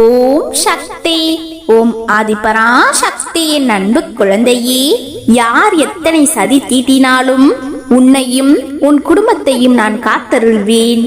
ஓம் சக்தி. ஓம் ஆதிபரா சக்தியின் அன்பு குழந்தையே யார் எத்தனை சதி தீட்டினாலும் உன்னையும் உன் குடும்பத்தையும் நான் காத்தருள்வேன்.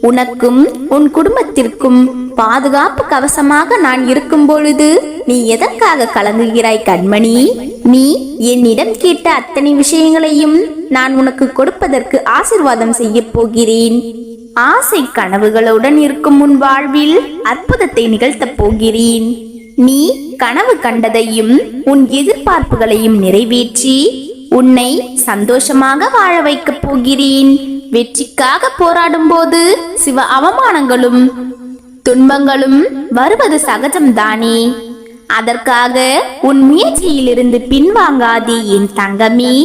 உனக்கும் உன் குடும்பத்திற்கும் பாதுகாப்பு கவசமாக நான் இருக்கும் பொழுது நீ எதற்காக கலங்குகிறாய் கண்மணி? நீ என்னிடம் கேட்ட அத்தனை விஷயங்களையும் நான் உனக்கு கொடுப்பதற்கு ஆசிர்வாதம் செய்ய போகிறேன். ஆசை கனவுகளுடன் இருக்கும் உன் வாழ்வில் அற்புதத்தை நிகழ்த்தப் போகிறேன். நீ கனவு கண்டதையும் உன் எதிர்பார்ப்புகளையும் நிறைவேற்றி உன்னை சந்தோஷமாக வாழ வைக்கப் போகிறேன். வெற்றிக்காக போராடும் போது சிவ அவமானங்களும் துன்பங்களும் வருவது சகஜம்தானே. அதற்காக உன் முயற்சியிலிருந்து பின்வாங்காதே என் தங்கமே.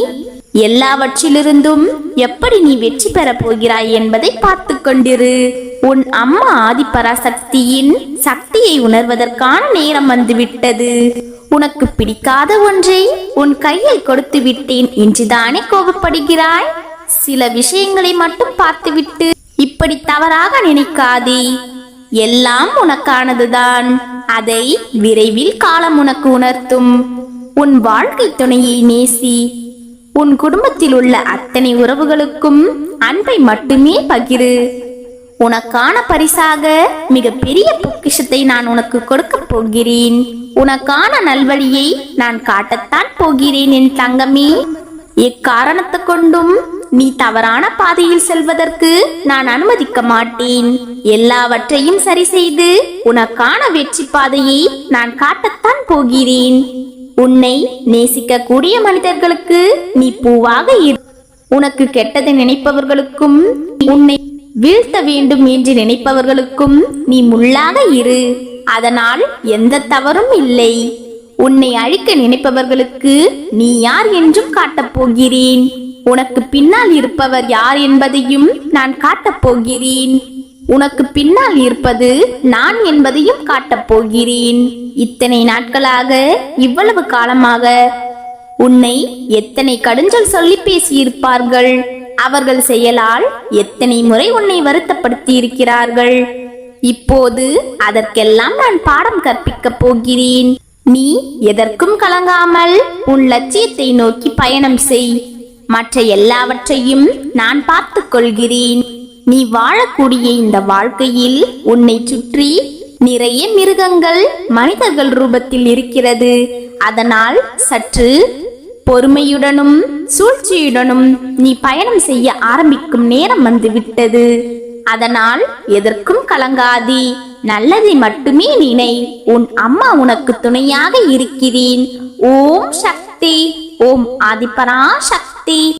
எல்லாவற்றிலிருந்தும் எப்படி நீ வெற்றி பெறப் போகிறாய் என்பதை பார்த்து கொண்டிரு. உன் அம்மா ஆதிபராசக்தியின் சக்தியை உணர்வதற்கான நேரம் வந்துவிட்டது. உனக்கு பிடிக்காத ஒன்றை உன் கையில் கொடுத்து விட்டேன் என்றுதானே கோபப்படுகிறாய்? சில விஷயங்களை மட்டும் பார்த்துவிட்டு இப்படி தவறாக நினைக்காதே. எல்லாம் உனக்கானதுதான். அதை விரைவில் காலம் உனக்கு உணர்த்தும். உன் வாழ்க்கை துணையை நேசி. உன் குடும்பத்தில் உள்ள அத்தனை உறவுகளுக்கும் அன்பை மட்டுமே பகிரு. உனக்கான பரிசாக மிக பெரிய பொக்கிஷத்தை நான் உனக்கு கொடுக்க போகிறேன். உனக்கான நல்வழியை நான் காட்டத்தான் போகிறேன் என் தங்கமே. எக்காரணத்தை கொண்டும் நீ தவறான பாதையில் செல்வதற்கு நான் அனுமதிக்க மாட்டேன். எல்லாவற்றையும் சரி செய்து உனக்கான வெற்றி பாதையை நான் காட்டத்தான் போகிறேன். உன்னை நேசிக்க கூடிய மனிதர்களுக்கு நீ பூவாக இரு. உனக்கு கெட்டதை நினைப்பவர்களுக்கும் உன்னை வீழ்த்த வேண்டும் என்று நினைப்பவர்களுக்கும் நீ முள்ளாக இரு. அதனால் எந்த தவறும் இல்லை. உன்னை அழிக்க நினைப்பவர்களுக்கு நீ யார் என்றும் காட்டப் போகிறேன். உனக்கு பின்னால் இருப்பவர் யார் என்பதையும் நான் காட்டப் போகிறேன். உனக்கு பின்னால் இருப்பது நான் என்பதையும் காட்டப் போகிறேன். இத்தனை நாட்களாக இவ்வளவு காலமாக உன்னை எத்தனை கடுஞ்சல் சொல்லி பேசியிருப்பார்கள். அவர்கள் செயலால் எத்தனை முறை உன்னை வருத்தப்படுத்தி இருக்கிறார்கள் இப்போது அதற்கெல்லாம் நான் பாடம் கற்பிக்கப் போகிறேன். நீ எதற்கும் கலங்காமல் உன் லட்சியத்தை நோக்கி பயணம் செய். மற்ற எல்லாவற்றையும் நான் பார்த்துக் கொள்கிறேன். நீ வாழக்கூடிய இந்த வாழ்க்கையில் உன்னை சுற்றி நிறைய மிருகங்கள் மனிதர்கள் ரூபத்தில் இருக்கிறது. அதனால் சற்று பொறுமையுடனும் சூழ்ச்சியுடனும் நீ பயணம் செய்ய ஆரம்பிக்கும் நேரம் வந்துவிட்டது. அதனால் எதற்கும் கலங்காதி. நல்லதை மட்டுமே நினை. உன் அம்மா உனக்கு துணையாக இருக்கிறேன். ஓம் சக்தி ஓம் ஆதிபரா சக்தி